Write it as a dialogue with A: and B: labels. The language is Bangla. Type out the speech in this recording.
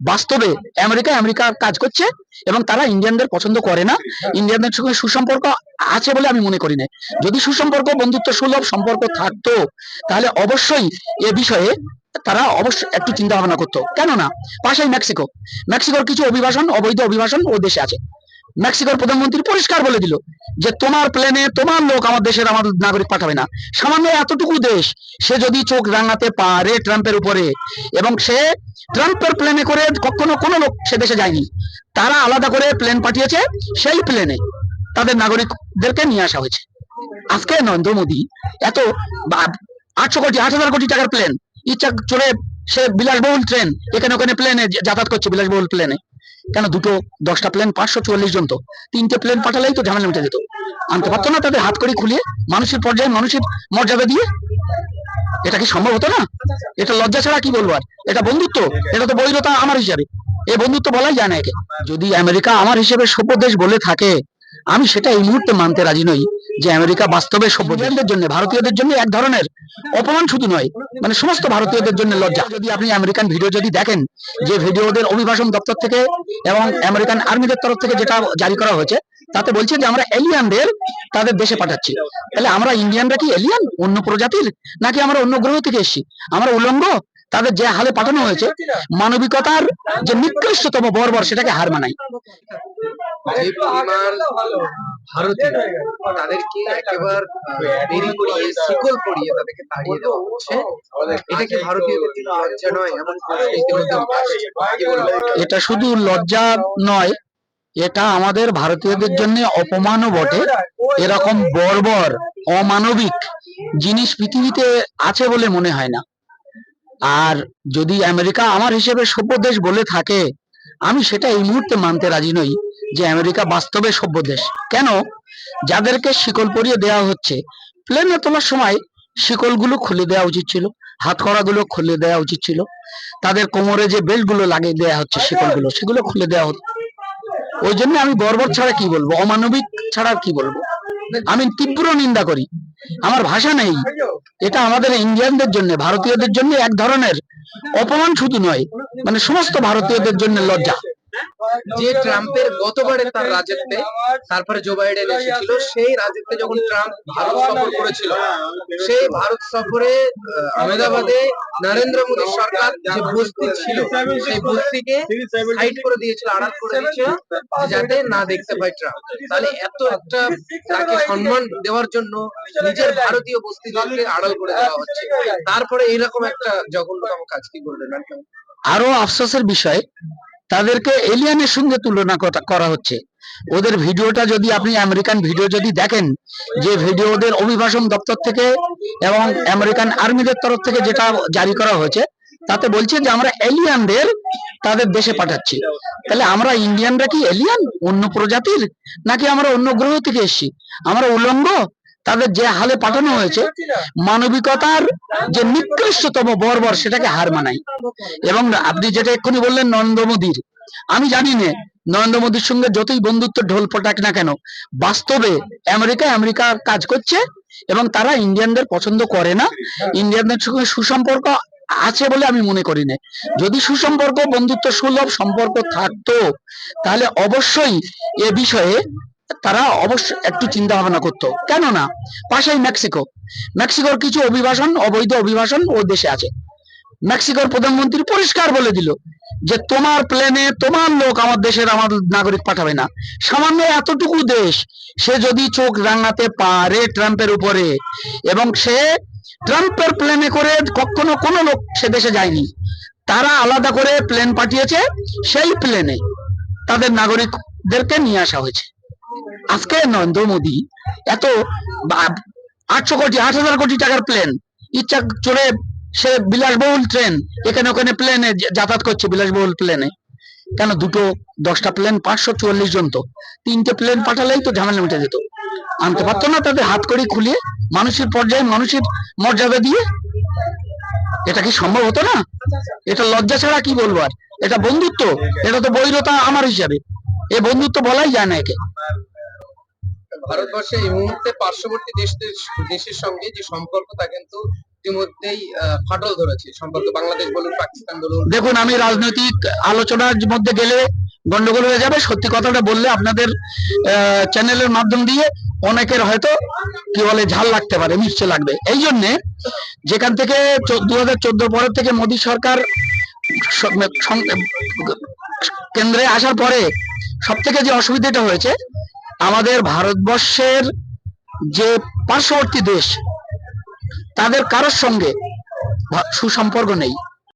A: বাস্তবে আমেরিকা আমেরিকা কাজ করছে এবং তারা ইন্ডিয়ানদের পছন্দ করে না। ইন্ডিয়ানদের সঙ্গে সুসম্পর্ক আছে বলে আমি মনে করি না যদি সুসম্পর্ক, বন্ধুত্ব সুলভ সম্পর্ক থাকতো, তাহলে অবশ্যই এ বিষয়ে তারা অবশ্যই একটু চিন্তা ভাবনা করতো। কেননা, পাশেই মেক্সিকো। মেক্সিকোর কিছু অভিবাসন, অবৈধ অভিবাসন ও দেশে আছে। মেক্সিকোর প্রধানমন্ত্রী পরিষ্কার বলে দিল যে তোমার প্লেনে তোমার লোক আমার দেশের আমার নাগরিক পাঠাবে না। সামান্য এতটুকু দেশ, সে যদি চোখ রাঙাতে পারে ট্রাম্পের উপরে এবং সে ট্রাম্পের প্লেনে করে কখনো কোনো লোক সে দেশে যায়নি, তারা আলাদা করে প্লেন পাঠিয়েছে সেই প্লেনে তাদের নাগরিকদেরকে নিয়ে আসা হয়েছে। আজকে নরেন্দ্র মোদী এত আটশো কোটি, আট হাজার কোটি টাকার প্লেন ইচ্ছা চলে সে বিলাসবহুল ট্রেন এখানে ওখানে প্লেনে যাতায়াত করছে বিলাসবহুল প্লেনে কেন দুটো দশটা প্লেন পাঁচশো চুয়াল্লিশ জন তো? তিনটে প্লেন পাঠালেই তো ঝামেলা মিটে যেত। আনতে পারতো না তাদের হাত করে খুলিয়ে, মানুষের পর্যায়ে মানুষের মর্যাদা দিয়ে? এটা কি সম্ভব হতো না? এটা লজ্জা ছাড়া কি বলব আর? এটা বন্ধুত্ব, এটা তো বৈরতা আমার হিসাবে। এই বন্ধুত্ব বলাই যায় না একে। যদি আমেরিকা আমার হিসেবে সভ্য দেশ বলে থাকে, আমি সেটা এই মুহূর্তে মানতে রাজি নই। যে আমেরিকা বাস্তবে সভ্যদের জন্য ভারতীয়দের জন্য এক ধরনের অপমান শুধু নয় মানে সমস্ত ভারতীয়দের জন্য লজ্জা। যদি আপনি আমেরিকান ভিডিও যদি দেখেন যে ভিডিওদের অভিবাসন দপ্তর থেকে এবং আমেরিকান আর্মিদের তরফ থেকে যেটা জারি করা হয়েছে তাতে বলছে যে আমরা এলিয়ানদের তাদের দেশে পাঠাচ্ছি। তাহলে আমরা ইন্ডিয়ানরা কি এলিয়ান? অন্য প্রজাতির? নাকি আমরা অন্য গ্রহ থেকে এসেছি? আমরা উলঙ্গ? তাদের যে হালে পাঠানো হয়েছে মানবিকতার যে নিকৃষ্টতম বর্বর সেটাকে হার মানাই
B: যে পরিমাণ ভারতীয় তাদেরকে একেবারে দেরি করিয়ে শিকল পরিয়ে তাদেরকে তাড়িয়ে দেওয়া হচ্ছে এটা কি ভারতীয়দের জন্য লজ্জা নয় এমন?
A: এটা শুধু লজ্জা নয় এটা আমাদের ভারতীয়দের জন্য অপমানও বটে এরকম বর্বর অমানবিক জিনিস পৃথিবীতে আছে বলে মনে হয় না আর যদি আমেরিকা আমার হিসেবে সভ্য দেশ বলে থাকে আমি সেটা এই মুহূর্তে মানতে রাজি নই যে আমেরিকা বাস্তবে সভ্য দেশ। কেন? যাদেরকে শিকল পরিয়ে দেওয়া হচ্ছে প্লেনে তোলার সময় শিকলগুলো খুলে দেওয়া উচিত ছিল, হাতগুলো খুলে দেওয়া উচিত ছিল। তাদের কোমরে যে বেল্টগুলো লাগিয়ে দেওয়া হচ্ছে শিকলগুলো, সেগুলো খুলে দেওয়া হতো। ওই জন্য আমি বর্বর ছাড়া কি বলব? অমানবিক ছাড়া কি বলব? আমি তীব্র নিন্দা করি। আমার ভাষা নেই। এটা আমাদের ইন্ডিয়ানদের জন্য, ভারতীয়দের জন্য এক ধরনের অপমান শুধু নয়। মানে সমস্ত ভারতীয়দের জন্য লজ্জা।
B: যে ট্রাম্পের গতবারে তার রাজত্বে তারপরে জো বাইডেন এসেছিল সেই রাজত্বে যখন ট্রাম্প ভারত সফর করেছিল সেই ভারত সফরে আহমেদাবাদে নরেন্দ্র মোদী সরকার যে বস্তি ছিল সেই বস্তিকে সাইড করে দিয়েছিল আড়াল করে দিয়েছিল যাতে না দেখতে পায় ট্রাম্প। তাহলে এত একটা তাকে সম্মান দেওয়ার জন্য নিজের ভারতীয় বস্তিদেরকে আড়াল করে দেওয়া হচ্ছে। তারপরে এইরকম একটা জঘন্যতম কাজ কি করলেন
A: আরও আফসোসের বিষয় তাদেরকে এলিয়ানের সঙ্গে তুলনা করা- হচ্ছে। ওদের ভিডিওটা যদি আপনি আমেরিকান ভিডিও যদি দেখেন, যে ভিডিও ওদের অভিবাসন দপ্তর থেকে এবং আমেরিকান আর্মিদের তরফ থেকে যেটা জারি করা হয়েছে, তাতে বলছে যে আমরা এলিয়ানদের তাদের দেশে পাঠাচ্ছি। তাহলে আমরা ইন্ডিয়ানরা কি এলিয়ান? অন্য প্রজাতির? নাকি আমরা অন্য গ্রহ থেকে এসেছি? আমরা উলঙ্গ? তাদের যে হালে পাঠানো হয়েছে মানবিকতার যে নিকৃষ্টতম বর্বর সেটাকে হার মানাই এবং আপনি যেটা এক্ষুনি বললেন নরেন্দ্র মোদীর আমি জানি না নরেন্দ্র মোদীর সঙ্গে যতই বন্ধুত্ব ঢোল পটাক না কেন বাস্তবে আমেরিকা আমেরিকা কাজ করছে এবং তারা ইন্ডিয়ানদের পছন্দ করে না। ইন্ডিয়ানদের সঙ্গে সুসম্পর্ক আছে বলে আমি মনে করি না। যদি সুসম্পর্ক বন্ধুত্ব সুলভ সম্পর্ক থাকতো তাহলে অবশ্যই এ বিষয়ে তারা অবশ্যই একটু চিন্তা ভাবনা করতো। কেননা, পাশেই মেক্সিকো। মেক্সিকোর কিছু অভিবাসন, অবৈধ অভিবাসন ও দেশে আছে। মেক্সিকোর প্রধানমন্ত্রী পরিষ্কার বলে দিল যে, তোমার প্লেনে তোমার লোক আমার দেশের আমার নাগরিক পাঠাবে না। সামান্য এতটুকু দেশ, সে যদি চোখ রাঙাতে পারে ট্রাম্পের উপরে এবং সে ট্রাম্পের প্লেনে করে কখনো কোনো লোক সে দেশে যায়নি। তারা আলাদা করে প্লেন পাঠিয়েছে সেই প্লেনে তাদের নাগরিকদেরকে নিয়ে আসা হয়েছে। আজকে নরেন্দ্র মোদী এত আটশো কোটি, আট হাজার কোটি টাকার প্লেন ইচ্ছা চলে সে বিলাসবহুল ট্রেন এখানে ওখানে প্লেনে যাতায়াত করছে বিলাসবহুল প্লেনে কেন দুটো, দশটা প্লেন পাঁচশো চুয়াল্লিশ জন তো। তিনটে প্লেন পাঠালেই তো ঝামেলা মিটে যেত। আনতে পারতো না তাদের হাত করি খুলিয়ে, মানুষের পর্যায়ে মানুষের মর্যাদা দিয়ে। এটা কি সম্ভব হতো না? এটা লজ্জা ছাড়া কি বলব আর? এটা বন্ধুত্ব, এটা তো বৈরতা আমার হিসাবে। এ বন্ধুত্ব বলাই যায় না একে।
B: ভারতবর্ষে এই মুহূর্তে পার্শ্ববর্তী দেশদের দেশের সঙ্গে যে সম্পর্ক তা কিন্তু ইতিমধ্যেই ফাটল ধরেছে। সম্পর্কে বাংলাদেশ বলুন, পাকিস্তান বলুন।
A: দেখুন, আমি রাজনৈতিক আলোচনার মধ্যে গেলে গন্ডগোল হয়ে যাবে। সত্যি কথাটা বললে আপনাদের চ্যানেলের মাধ্যম দিয়ে অনেকের হয়তো, কি বলে, ঝাল লাগতে পারে, মিষ্টি লাগবে। এই জন্যে যেখান থেকে দু হাজার চোদ্দ পরের থেকে মোদী সরকার কেন্দ্রে আসার পরে সব থেকে যে অসুবিধাটা হয়েছে আমাদের ভারতবর্ষের যে পার্শ্ববর্তী দেশ তাদের কারোর সঙ্গে সুসম্পর্ক নেই।